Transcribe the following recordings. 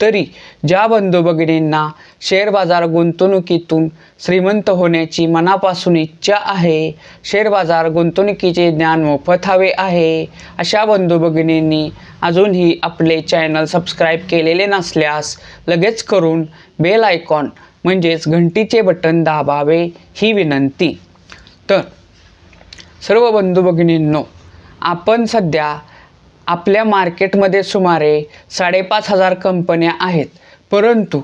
तरी ज्या बंधू भगिनींना शेअर बाजार गुंतवणुकीतून श्रीमंत होण्याची मनापासून इच्छा आहे शेअर बाजार गुंतवणुकीचे ज्ञान मोफत हवे आहे अशा बंधू भगिनींनी अजूनही आपले चॅनल सबस्क्राईब केलेले नसल्यास लगेच करून बेल आयकॉन म्हणजेच घंटीचे बटन दाबावे ही विनंती. तर सर्व बंधू भगिनींनो आपण सध्या आपल्या मार्केटमध्ये सुमारे साडेपाच हजार कंपन्या आहेत. परंतु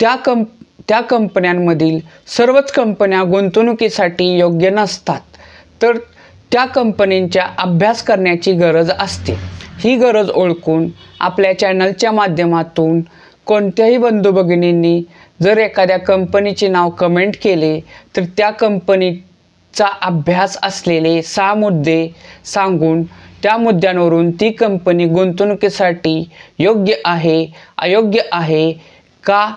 त्या कंप त्या कंपन्यांमधील सर्वच कंपन्या गुंतवणुकीसाठी योग्य नसतात. तर त्या कंपनींच्या अभ्यास करण्याची गरज असते. ही गरज ओळखून आपल्या चॅनलच्या माध्यमातून कोणत्याही बंधू भगिनींनी जर एखाद्या कंपनीचे नाव कमेंट केले तर त्या चा अभ्यास असलेले सहा मुद्दे सांगून त्या मुद्द्यांवरून ती कंपनी गुंतवणुकीसाठी योग्य आहे अयोग्य आहे का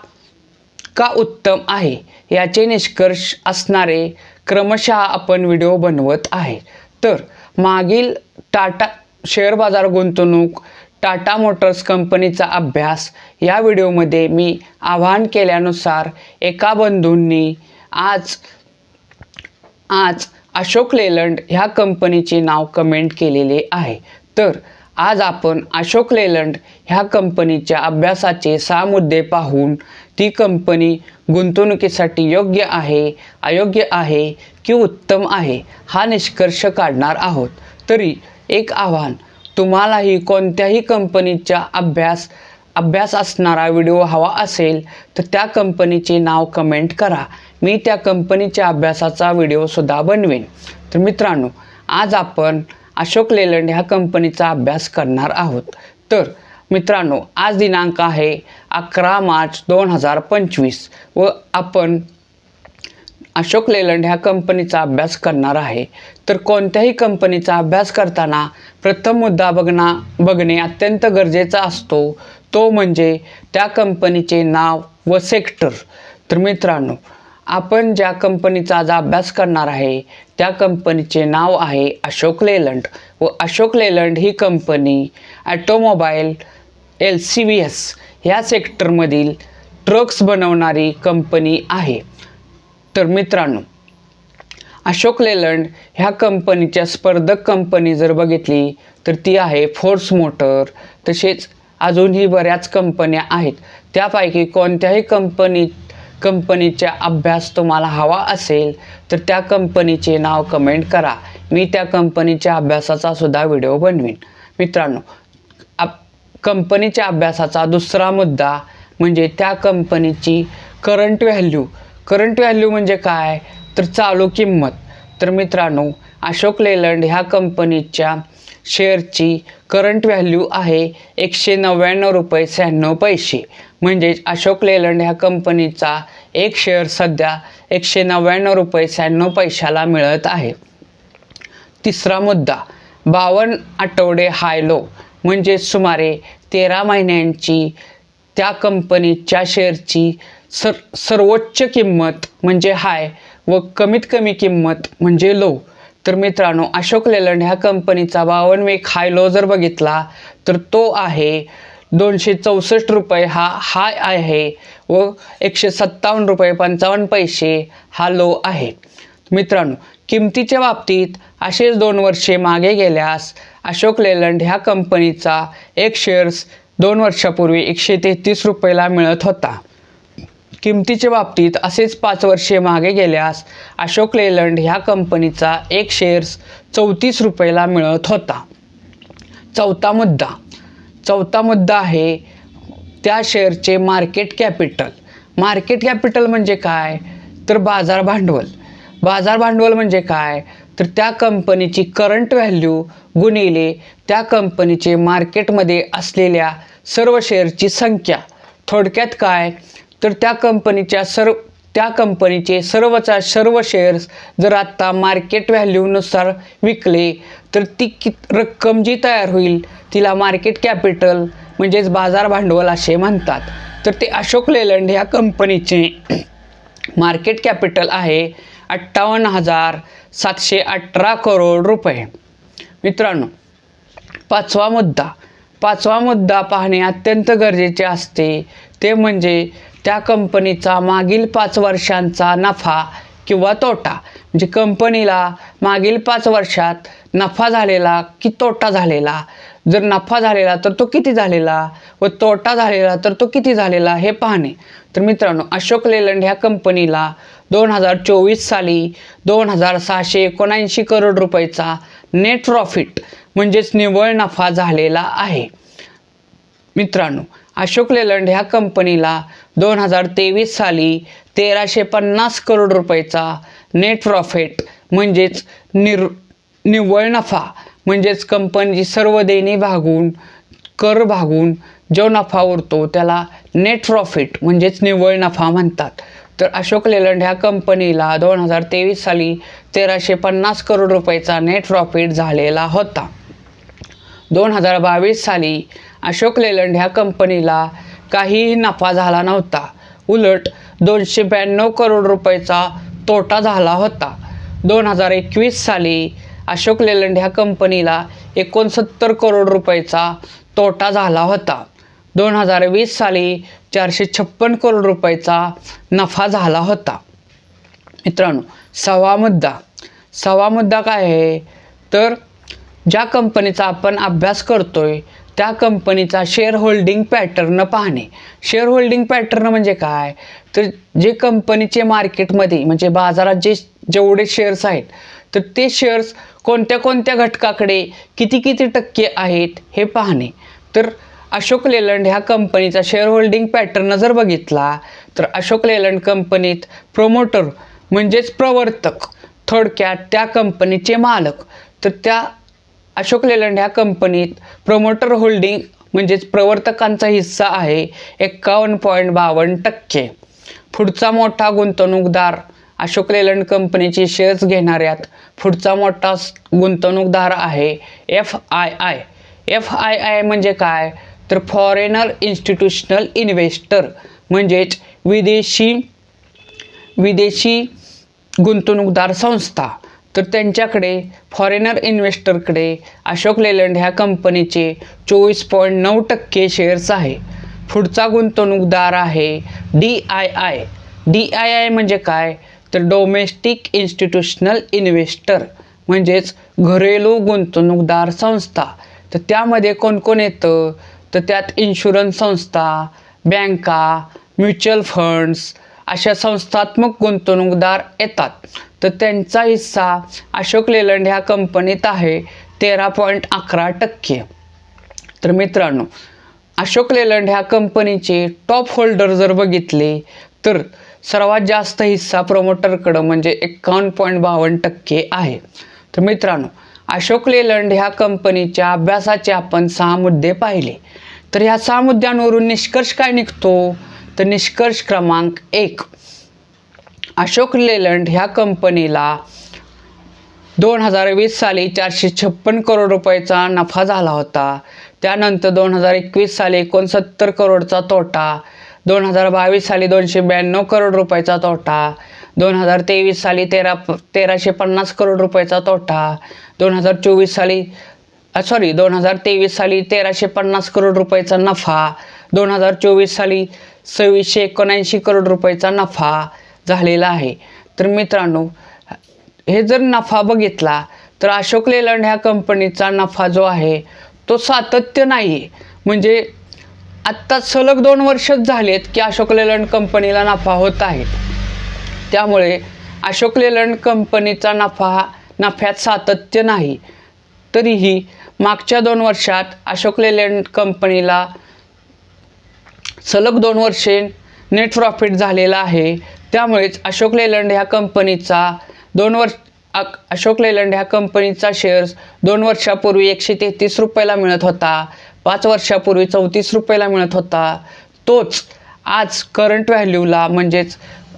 का उत्तम आहे याचे निष्कर्ष असणारे क्रमशः आपण व्हिडिओ बनवत आहे. तर मागील टाटा शेअर बाजार गुंतवणूक टाटा मोटर्स कंपनीचा अभ्यास या व्हिडिओमध्ये मी आवाहन केल्यानुसार एका बंधूंनी आज आज अशोक लेलंड ह्या कंपनीचे नाव कमेंट केलेले आहे. तर आज आपण अशोक लेलंड ह्या कंपनीच्या अभ्यासाचे सहा मुद्दे पाहून ती कंपनी गुंतवणुकीसाठी योग्य आहे अयोग्य आहे की उत्तम आहे हा निष्कर्ष काढणार आहोत. तरी एक आव्हान तुम्हालाही कोणत्याही कंपनीचा अभ्यास अभ्यास असणारा व्हिडिओ हवा असेल तर त्या कंपनीचे नाव कमेंट करा. मी त्या कंपनीच्या अभ्यासाचा व्हिडिओसुद्धा बनवेन. तर मित्रांनो आज आपण अशोक लेलंड ह्या कंपनीचा अभ्यास करणार आहोत. तर मित्रांनो आज दिनांक आहे अकरा मार्च दोन हजार पंचवीस व आपण अशोक लेलंड ह्या कंपनीचा अभ्यास करणार आहे. तर कोणत्याही कंपनीचा अभ्यास करताना प्रथम मुद्दा बघणा बघणे अत्यंत गरजेचा असतो. तो म्हणजे त्या कंपनीचे नाव व सेक्टर तर मित्रांनो आपण ज्या कंपनीचा आज अभ्यास करणार आहे त्या कंपनीचे नाव आहे अशोक लेलंड. व अशोक लेलंड ही company automobile L C V S ह्या सेक्टरमधील ट्रक्स बनवणारी कंपनी आहे. तर मित्रांनो अशोक लेलंड ह्या कंपनीच्या स्पर्धक कंपनी जर बघितली तर ती आहे फोर्स मोटर. तसेच अजूनही बऱ्याच कंपन्या आहेत. त्यापैकी कोणत्याही कंपनी कंपनीचा अभ्यास तुम्हाला हवा असेल तर त्या कंपनीचे नाव कमेंट करा. मी त्या कंपनीच्या अभ्यासाचा सुद्धा व्हिडिओ बनवीन. मित्रांनो आप कंपनीच्या अभ्यासाचा दुसरा मुद्दा म्हणजे त्या कंपनीची करंट व्हॅल्यू करंट व्हॅल्यू म्हणजे काय? तर चालू किंमत. तर मित्रांनो अशोक लेलंड ह्या कंपनीच्या शेअरची करंट व्हॅल्यू आहे एकशे नव्याण्णव रुपये शहाण्णव पैसे. म्हणजेच अशोक लेलंड ह्या कंपनीचा एक शेअर सध्या एकशे नव्याण्णव रुपये शहाण्णव पैशाला मिळत आहे. तिसरा मुद्दा बावन्न आठवडे हाय लो म्हणजेच सुमारे तेरा महिन्यांची त्या कंपनीच्या शेअरची सर सर्वोच्च किंमत म्हणजे हाय व कमीत कमी किंमत म्हणजे लो तर मित्रांनो अशोक लेलंड ह्या कंपनीचा बावन वेग हाय लो जर बघितला तर तो आहे दोनशे चौसष्ट रुपये हा हाय आहे व एकशे सत्तावन्न रुपये पंचावन्न पैसे हा लो आहे. मित्रांनो किमतीच्या बाबतीत असेच दोन वर्षे मागे गेल्यास अशोक लेलंड ह्या कंपनीचा एक शेअर्स दोन वर्षापूर्वी एकशे तेहतीस रुपयाला मिळत होता. किमतीच्या बाबतीत असेच पाच वर्षे मागे गेल्यास अशोक लेलंड ह्या कंपनीचा एक शेअर्स चौतीस रुपयाला मिळत होता. चौथा मुद्दा. चौथा मुद्दा आहे त्या शेअरचे मार्केट कॅपिटल मार्केट कॅपिटल म्हणजे काय? तर बाजार भांडवल. बाजार भांडवल म्हणजे काय? तर त्या कंपनीची करंट व्हॅल्यू गुणिले त्या कंपनीचे मार्केटमध्ये असलेल्या सर्व शेअरची संख्या. थोडक्यात काय? तर त्या कंपनीच्या सर्व त्या कंपनीचे सर्वचा सर्व शेअर्स जर आत्ता मार्केट व्हॅल्यूनुसार विकले तर ती कि रक्कम जी तयार होईल तिला मार्केट कॅपिटल म्हणजेच बाजार भांडवल असे म्हणतात. तर ते अशोक लेलंड ह्या कंपनीचे मार्केट कॅपिटल आहे अठ्ठावन्न हजार सातशे अठरा करोड रुपये. मित्रांनो पाचवा मुद्दा. पाचवा मुद्दा पाहणे अत्यंत गरजेचे असते. ते म्हणजे त्या कंपनीचा मागील पाच वर्षांचा नफा किंवा तोटा. म्हणजे कंपनीला मागील पाच वर्षात नफा झालेला की तोटा झालेला. जर नफा झालेला तर तो किती झालेला? व तोटा झालेला तर तो किती झालेला? हे पाहणे. तर मित्रांनो अशोक लेलंड ह्या कंपनीला दोन हजार चोवीस साली दोन हजार सहाशे एकोणऐंशी करोड रुपयाचा नेट प्रॉफिट म्हणजेच निव्वळ नफा झालेला आहे. मित्रांनो अशोक लेलंड ह्या कंपनीला दोन हजार तेवीस साली तेराशे पन्नास करोड रुपयाचा नेट प्रॉफिट म्हणजेच निर निव्वळ नफा म्हणजेच कंपनीची सर्व देणी भागून कर भागून जो नफा उरतो त्याला नेट प्रॉफिट म्हणजेच निव्वळ नफा म्हणतात. तर अशोक लेलंड ह्या कंपनीला दोन हजार तेवीस साली तेराशे पन्नास करोड रुपयाचा नेट प्रॉफिट झालेला होता. दोन हजार बावीस साली अशोक लेलंड ह्या कंपनीला काहीही नफा झाला नव्हता. उलट दोनशे ब्याण्णव करोड रुपयाचा तोटा झाला होता. दोन हजार एकवीस साली अशोक लेलंड ह्या कंपनीला एकोणसत्तर करोड रुपयाचा तोटा झाला होता. दोन हजार वीस साली चारशे छप्पन करोड रुपयाचा नफा झाला होता. मित्रांनो सहावा मुद्दा. सहावा मुद्दा काय आहे? तर ज्या कंपनीचा आपण अभ्यास करतोय त्या कंपनीचा शेअर होल्डिंग पॅटर्न पाहणे. शेअर होल्डिंग पॅटर्न म्हणजे काय? तर जे कंपनीचे मार्केटमध्ये म्हणजे बाजारात जे जेवढे शेअर्स आहेत तर ते शेअर्स कोणत्या कोणत्या घटकाकडे किती किती टक्के आहेत हे पाहणे. तर अशोक लेलंड ह्या कंपनीचा शेअर होल्डिंग पॅटर्न जर बघितला तर अशोक लेलंड कंपनीत प्रोमोटर म्हणजेच प्रवर्तक थोडक्यात त्या कंपनीचे मालक. तर त्या अशोक लेलंड ह्या कंपनीत प्रमोटर होल्डिंग म्हणजेच प्रवर्तकांचा हिस्सा आहे. एक्कावन्न पॉईंट बावन्न टक्के. पुढचा मोठा गुंतवणूकदार अशोक लेलंड कंपनीचे शेअर्स घेणाऱ्यात पुढचा मोठा गुंतवणूकदार आहे F I I F I I म्हणजे काय? तर फॉरेनर इन्स्टिट्यूशनल इन्व्हेस्टर म्हणजेच विदेशी विदेशी गुंतवणूकदार संस्था. तर त्यांच्याकडे फॉरेनर इन्व्हेस्टरकडे अशोक लेलंड ह्या कंपनीचे चोवीस पॉईंट नऊ टक्के शेअर्स आहे. पुढचा गुंतवणूकदार आहे D I I D I I म्हणजे काय? तर डोमेस्टिक इन्स्टिट्यूशनल इन्व्हेस्टर म्हणजेच घरेलू गुंतवणूकदार संस्था. तर त्यामध्ये कोण कोण येतं? तर त्यात इन्शुरन्स संस्था बँका म्युच्युअल फंड्स अशा संस्थात्मक गुंतवणूकदार येतात. तर त्यांचा हिस्सा अशोक लेलंड ह्या कंपनीत आहे तेरा पॉईंट अकरा टक्के. तर मित्रांनो अशोक लेलंड ह्या कंपनीचे टॉप होल्डर जर बघितले तर सर्वात जास्त हिस्सा प्रमोटरकडं म्हणजे एक्कावन्न पॉईंट बावन्न टक्के आहे. तर मित्रांनो अशोक लेलंड ह्या कंपनीच्या अभ्यासाचे आपण सहा मुद्दे पाहिले. तर ह्या सहा मुद्द्यांवरून निष्कर्ष काय निघतो? तर निष्कर्ष क्रमांक एक. अशोक लेलंड ह्या कंपनीला दोन हजार वीस साली चारशे छप्पन करोड रुपयाचा नफा झाला होता. त्यानंतर दोन हजार एकवीस साली एकोणसत्तर करोडचा तोटा दोन हजार बावीस साली दोनशे ब्याण्णव करोड रुपयाचा तोटा दोन हजार तेवीस साली तेरा तेराशे पन्नास करोड रुपयाचा तोटा दोन हजार चोवीस साली सॉरी दोन हजार तेवीस साली तेराशे पन्नास करोड रुपयाचा नफा दोन हजार चोवीस साली सव्वीसशे एकोणऐंशी करोड रुपयाचा नफा झालेला आहे. तर मित्रांनो हे जर नफा बघितला तर अशोक लेलंड ह्या कंपनीचा नफा जो आहे तो सातत्य नाही आहे म्हणजे आत्ता सलग दोन वर्षच झालेत की अशोक लेलंड कंपनीला नफा होत आहे. त्यामुळे अशोक लेलंड कंपनीचा नफा हा नफ्यात सातत्य नाही. तरीही मागच्या दोन वर्षात अशोक लेलंड कंपनीला सलग दोन वर्षे नेट प्रॉफिट झालेला आहे. त्यामुळेच अशोक लेलंड ह्या कंपनीचा दोन वर्ष अक- अशोक लेलंड ह्या कंपनीचा शेअर्स दोन वर्षापूर्वी एकशे तेहतीस रुपयाला मिळत होता. पाच वर्षापूर्वी चौतीस रुपयाला मिळत होता. तोच आज करंट व्हॅल्यूला म्हणजेच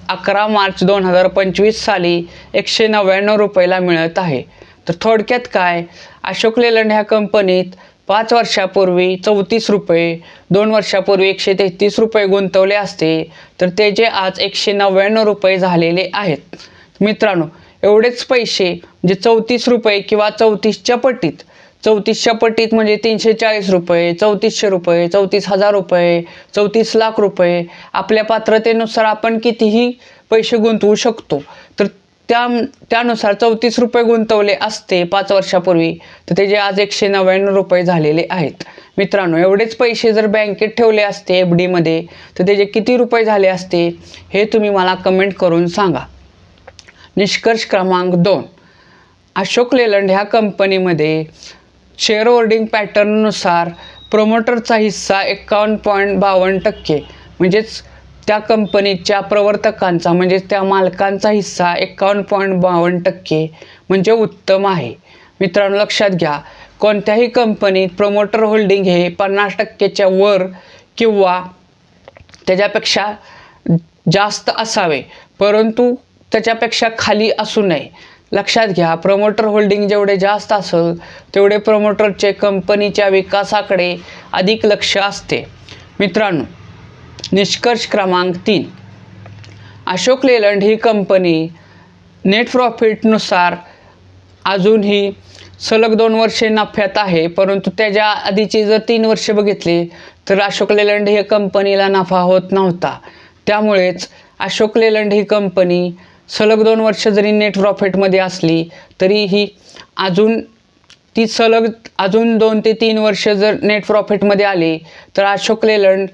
अकरा मार्च दोन हजार पंचवीस साली एकशे नव्याण्णव रुपयाला मिळत आहे. तर थोडक्यात काय? अशोक लेलंड ह्या कंपनीत पाच वर्षापूर्वी चौतीस रुपये दोन वर्षापूर्वी एकशे तेहतीस रुपये गुंतवले असते तर त्याचे आज एकशे नव्याण्णव रुपये झालेले आहेत. मित्रांनो एवढेच पैसे म्हणजे चौतीस रुपये किंवा चौतीसच्या पटीत चौतीसच्या पटीत म्हणजे तीनशे चाळीस रुपये चौतीसशे रुपये चौतीस हजार रुपये चौतीस लाख रुपये आपल्या पात्रतेनुसार आपण कितीही पैसे गुंतवू शकतो तर त्या त्यानुसार चौतीस रुपये गुंतवले असते पाच वर्षापूर्वी. तर त्याचे आज एकशे नव्याण्णव रुपये झालेले आहेत. मित्रांनो एवढेच पैसे जर बँकेत ठेवले असते एफ डीमध्ये तर त्याचे किती रुपये झाले असते हे तुम्ही मला कमेंट करून सांगा. निष्कर्ष क्रमांक दोन. अशोक लेलंड ह्या कंपनीमध्ये शेअर होल्डिंग पॅटर्ननुसार प्रोमोटरचा हिस्सा एकावन्न पॉईंट बावन्न टक्के म्हणजेच त्या कंपनीच्या प्रवर्तकांचा म्हणजेच त्या मालकांचा हिस्सा एकावन्न पॉईंट बावन्न टक्के म्हणजे उत्तम आहे. मित्रांनो लक्षात घ्या कोणत्याही कंपनीत प्रमोटर होल्डिंग हे पन्नास टक्केच्या वर किंवा त्याच्यापेक्षा जास्त असावे परंतु त्याच्यापेक्षा खाली असू नये. लक्षात घ्या प्रमोटर होल्डिंग जेवढे जास्त असेल तेवढे प्रमोटरचे कंपनीच्या विकासाकडे अधिक लक्ष असते. मित्रांनो निष्कर्ष क्रमांक तीन. अशोक लेलंड ही कंपनी नेट प्रॉफिटनुसार अजूनही सलग दोन वर्षे नफ्यात आहे परंतु त्याच्या आधीचे जर तीन वर्ष बघितले तर अशोक लेलंड ही कंपनीला नफा होत नव्हता. त्यामुळेच अशोक लेलंड ही कंपनी सलग दोन वर्ष जरी नेट प्रॉफिटमध्ये असली तरीही अजून ती सलग अजून दोन ते तीन वर्ष जर नेट प्रॉफिटमध्ये आली तर अशोक लेलंड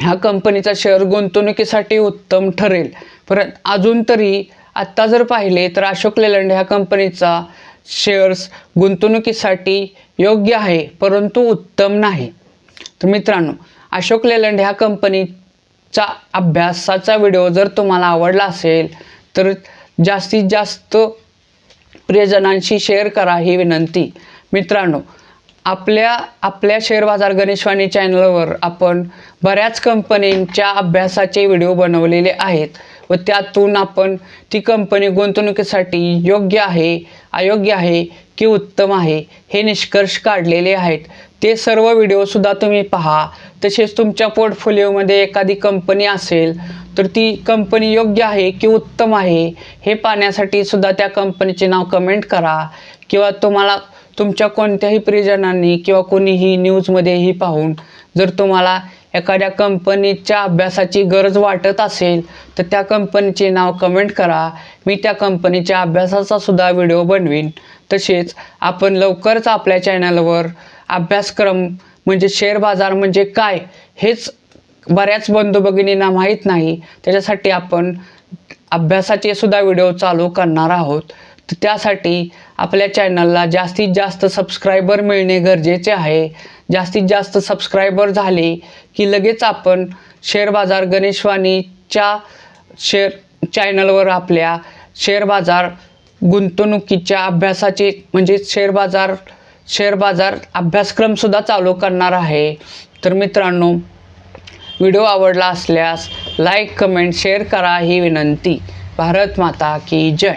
ह्या कंपनीचा शेअर गुंतवणुकीसाठी उत्तम ठरेल. परत अजून तरी आत्ता जर पाहिले तर अशोक लेलंड ह्या कंपनीचा शेअर्स गुंतवणुकीसाठी योग्य आहे परंतु उत्तम नाही. तर मित्रांनो अशोक लेलंड ह्या कंपनीचा अभ्यासाचा व्हिडिओ जर तुम्हाला आवडला असेल तर जास्तीत जास्त प्रियजनांशी शेअर करा ही विनंती. मित्रांनो आपल्या आपल्या शेअर बाजार गणेशवाणी चॅनलवर आपण बऱ्याच कंपनींच्या अभ्यासाचे व्हिडिओ बनवलेले आहेत. व त्यातून आपण ती कंपनी गुंतवणुकीसाठी योग्य आहे अयोग्य आहे की उत्तम आहे हे निष्कर्ष काढलेले आहेत. ते सर्व व्हिडिओसुद्धा तुम्ही पहा. तसेच तुमच्या पोर्टफोलिओमध्ये एखादी कंपनी असेल तर ती कंपनी योग्य आहे की उत्तम आहे हे पाहण्यासाठी सुद्धा त्या कंपनीचे नाव कमेंट करा. किंवा तुम्हाला तुमच्या कोणत्याही प्रियजनांनी किंवा कोणीही न्यूजमध्येही पाहून जर तुम्हाला एखाद्या कंपनीच्या अभ्यासाची गरज वाटत असेल तर त्या कंपनीचे नाव कमेंट करा. मी त्या कंपनीच्या अभ्यासाचा सुद्धा व्हिडिओ बनवीन. तसेच आपण लवकरच आपल्या चॅनलवर अभ्यासक्रम म्हणजे शेअर बाजार म्हणजे काय हेच बऱ्याच बंधू भगिनींना माहीत नाही. त्याच्यासाठी आपण अभ्यासाचे सुद्धा व्हिडिओ चालू करणार आहोत. त्यासाठी आपल्या चॅनलला जास्तीत जास्त सबस्क्रायबर मिळणे गरजेचे आहे. जास्तीत जास्त सबस्क्रायबर झाले की लगेच आपण शेअर बाजार गणेशवाणीच्या शेअर चॅनलवर आपल्या शेअर बाजार गुंतवणुकीच्या अभ्यासाचे म्हणजे शेअर बाजार शेअर बाजार अभ्यासक्रमसुद्धा चालू करणार आहे. तर मित्रांनो व्हिडिओ आवडला असल्यास लाईक कमेंट शेअर करा ही विनंती. भारत माता की जय.